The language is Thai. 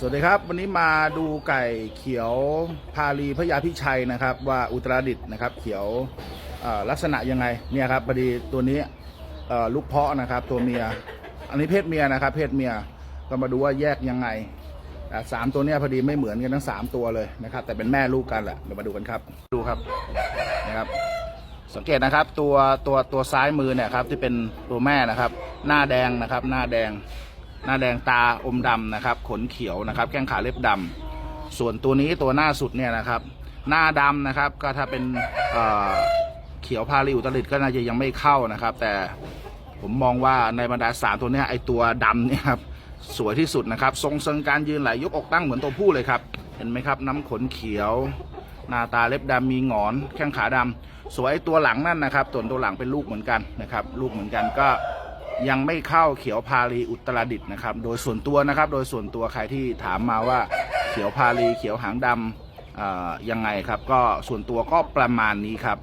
สวัสดีครับ วันนี้มาดูไก่เขียวพาลีพระยาพิชัยนะครับ ว่าอุตรดิตถ์นะครับ เขียวลักษณะยังไงเนี่ยครับพอดีตัวนี้ลูกเพาะนะครับ ตัวเมีย อันนี้เพศเมียนะครับ เพศเมียก็มาดูว่าแยกยังไงสามตัวเนี้ยพอดีไม่เหมือนกันทั้งสามตัวเลยนะครับ แต่เป็นแม่ลูกกันแหละเดี๋ยวมาดูกันครับ ดูครับนะครับ สังเกตนะครับ ตัวตัวตัวซ้ายมือเนี่ยครับที่เป็นตัวแม่นะครับ หน้าแดงนะครับ หน้าแดง หน้าแดงตาอมดำนะครับ ขนเขียวนะครับแข้งขาเล็บดำส่วนตัวนี้ตัวหน้าสุดเนี่ยนะครับ หน้าดำนะครับ ก็ถ้าเป็นเเขียวพาลิอุตริตก็น่าจะยังไม่เข้านะครับ แต่ผมมองว่าในบรรดาสามตัวนี้ไอตัวดำเนี่ยครับสวยที่สุดนะครับ ทรงเซิงการยืนไหลยกอกตั้งเหมือนตัวผู้เลยครับ เห็นไหมครับ น้ำขนเขียว หน้าตาเล็บดำมีหงอน แข้งขาดำสวยตัวหลังนั่นนะครับส่วนตัวหลังเป็นลูกเหมือนกันนะครับ ลูกเหมือนกันก็ ยังไม่เข้าเขียวพาลีอุตรดิตถ์นะครับ โดยส่วนตัวนะครับ โดยส่วนตัวใครที่ถามมาว่าเขียวพาลีเขียวหางดำยังไงครับ ก็ส่วนตัวก็ประมาณนี้ครับ